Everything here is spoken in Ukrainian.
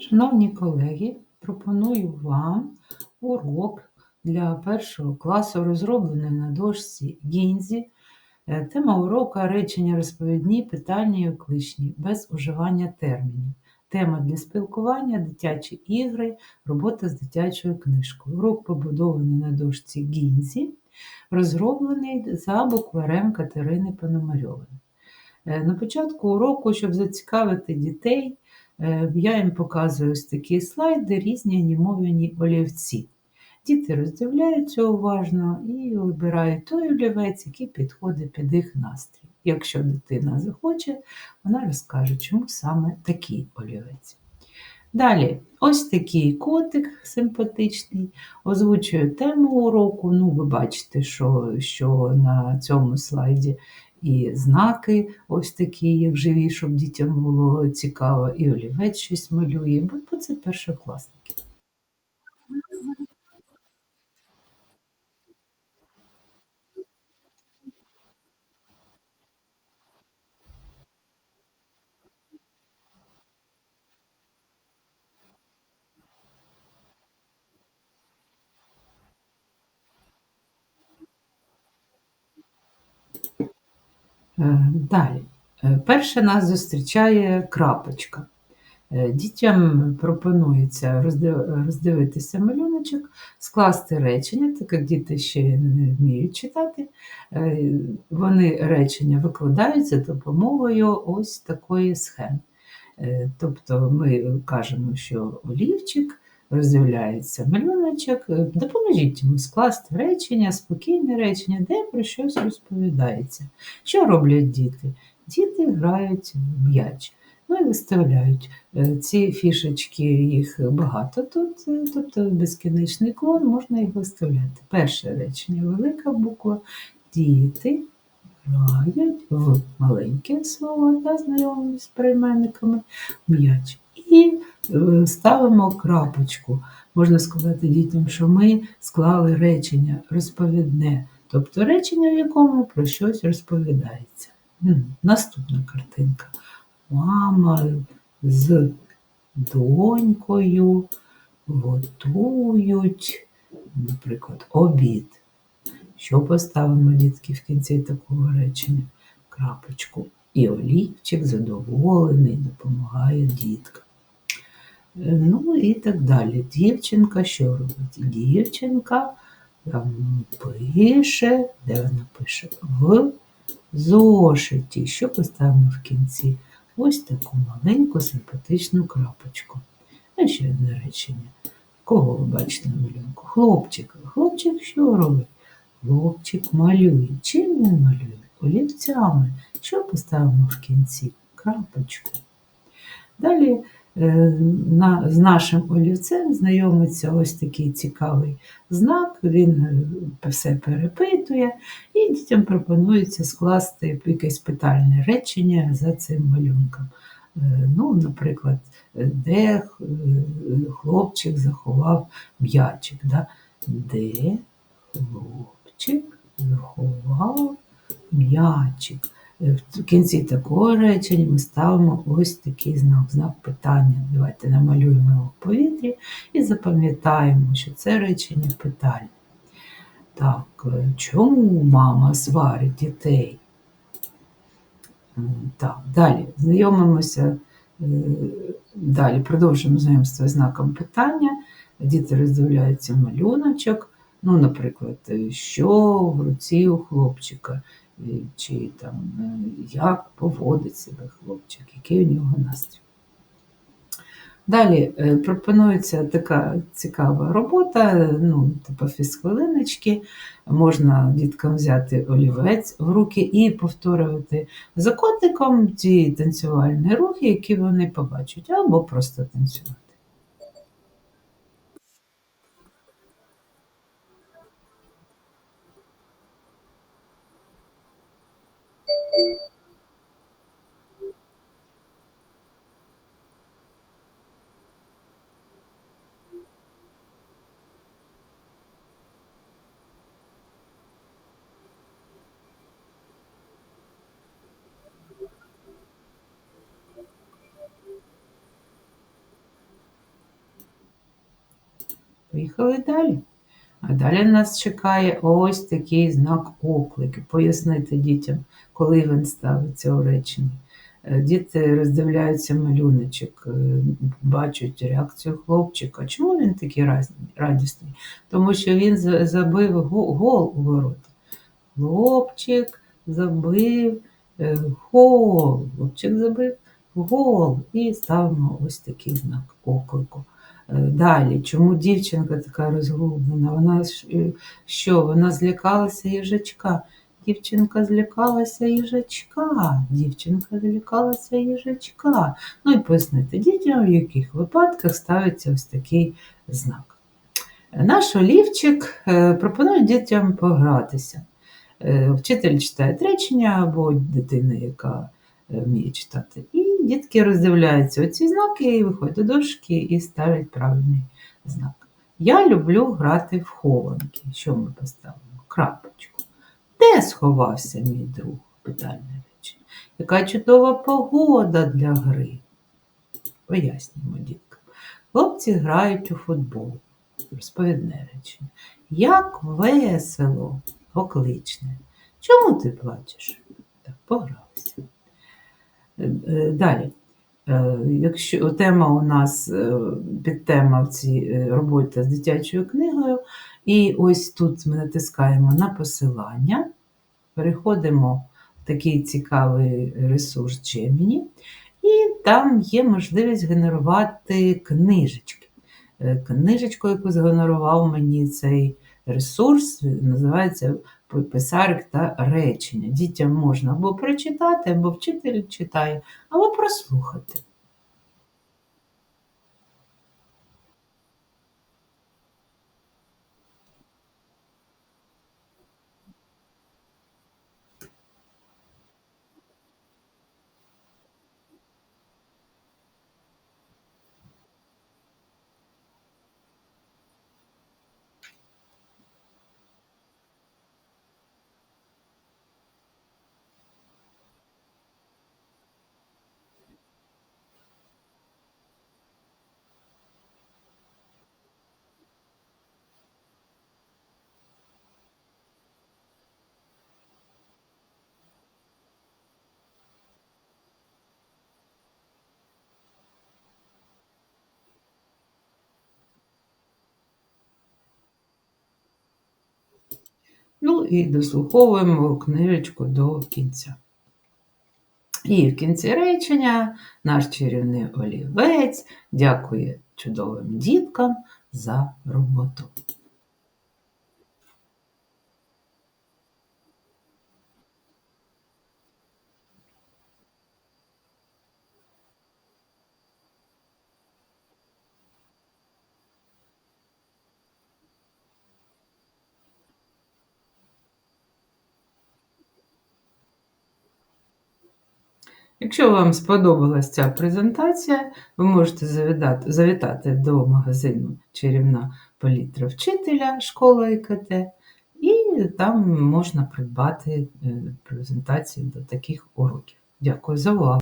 Шановні колеги, пропоную вам урок для першого класу, розроблений на дошці Гінзі. Е, тема урока речення розповідні, питання і окличні, без уживання термінів. Тема для спілкування, дитячі ігри, робота з дитячою книжкою. Урок побудований на дошці Гінзі, розроблений за букварем Катерини Пономарьової. Е, на початку уроку, щоб зацікавити дітей, я їм показую ось такі слайди, різні анімовані олівці. Діти роздивляються уважно і вибирають той олівець, який підходить під їх настрій. Якщо дитина захоче, вона розкаже, чому саме такий олівець. Далі, ось такий котик симпатичний, озвучує тему уроку. Ну, ви бачите, що що на цьому слайді і знаки ось такі, як живі, щоб дітям було цікаво, і олівець щось малює, бо це першокласники. Далі. Е, перше нас зустрічає крапочка. Е, дітям пропонується роздивитися малюночок, скласти речення, так як діти ще не вміють читати. Вони речення викладають за допомогою ось такої схеми. Тобто ми кажемо, що олівчик роздивляється малюночок, е, допоможіть йому скласти речення, спокійне речення, де про щось розповідається. Що роблять діти? Діти грають в м'яч. Ну і виставляють е, ці фішечки, їх багато тут, е, тобто безкінечний клон, можна їх виставляти. Перше речення, велика буква. Діти грають в маленьке слово та знайомі з прийменниками м'яч. І ставимо крапочку. Можна сказати дітям, що ми склали речення розповідне, тобто речення, в якому про щось розповідається. Наступна картинка. Мама з донькою готують, наприклад, обід. Що поставимо дітки в кінці такого речення? Крапочку. І олівчик задоволений, допомагає діткам. Ну і так далі. Дівчинка що робить? Дівчинка там пише, де вона пише? В зошиті. Що поставимо в кінці? Ось таку маленьку симпатичну крапочку. А ще одне речення. Кого ви бачите на малюнку? Хлопчик. Хлопчик що робить? Хлопчик малює. Чим він малює? Олівцями. Що поставимо в кінці? Крапочку. Далі на, з нашим олівцем знайомиться ось такий цікавий знак, він е, все перепитує, і дітям пропонується скласти якесь питальне речення за цим малюнком. Е, ну, Наприклад, де хлопчик заховав м'ячик. Да? Де хлопчик заховав м'ячик. В кінці такого речення ми ставимо ось такий знак, знак питання. Давайте намалюємо його в повітрі і запам'ятаємо, що це речення питання. Так, е, чому мама сварить дітей? Так, Далі знайомимося, е, далі продовжуємо знайомство з знаком питання. Діти роздивляються малюночок. Ну, наприклад, що в руці у хлопчика чи там е, як поводить себе хлопчик, який у нього настрій. Далі е, пропонується така цікава робота, ну, типу фізхвилиночки. Можна діткам взяти олівець в руки і повторювати за котиком ті танцювальні рухи, які вони побачать, або просто танцювати. Поїхали далі. А далі нас чекає ось такий знак оклики. Пояснити дітям, коли він ставиться у реченні. Е, Діти роздивляються малюночок, е, бачать реакцію хлопчика. Чому він такий радісний? Тому що він забив гол у ворота. Хлопчик забив е, гол. Хлопчик забив гол. І ставимо ось такий знак оклику. Е, Далі, чому дівчинка така розгублена? Вона е, що? Вона злякалася їжачка. Дівчинка злякалася їжачка. Дівчинка злякалася їжачка. Ну і пояснити дітям, в яких випадках ставиться ось такий знак. Наш олівчик е, пропонує дітям погратися. Вчитель читає речення або дитина, яка вміє читати. І дітки роздивляються оці знаки і виходять до дошки і ставлять правильний знак. Я люблю грати в хованки. Що ми поставимо? Крапочку. Де сховався мій друг? Питальне речення. Яка чудова погода для гри. Пояснюємо діткам. Хлопці грають у футбол. Розповідне речення. Як весело, окличне. Чому ти плачеш? Так, погралися. Е, е, Далі. Е, Якщо тема у нас підтема в цій роботі з дитячою книгою, і ось тут ми натискаємо на посилання, переходимо в такий цікавий ресурс Gemini, і там є можливість генерувати книжечки. Книжечку, яку згенерував мені цей ресурс, називається писарик та речення. Дітям можна або прочитати, або вчитель читає, або прослухати. Ну і дослуховуємо книжечку до кінця. І в кінці речення наш чарівний олівець дякує чудовим діткам за роботу. Якщо вам сподобалась ця презентація, ви можете завітати, завітати до магазину Чарівна палітра вчителя школа ІКТ, і там можна придбати е, презентації до таких уроків. Дякую за увагу!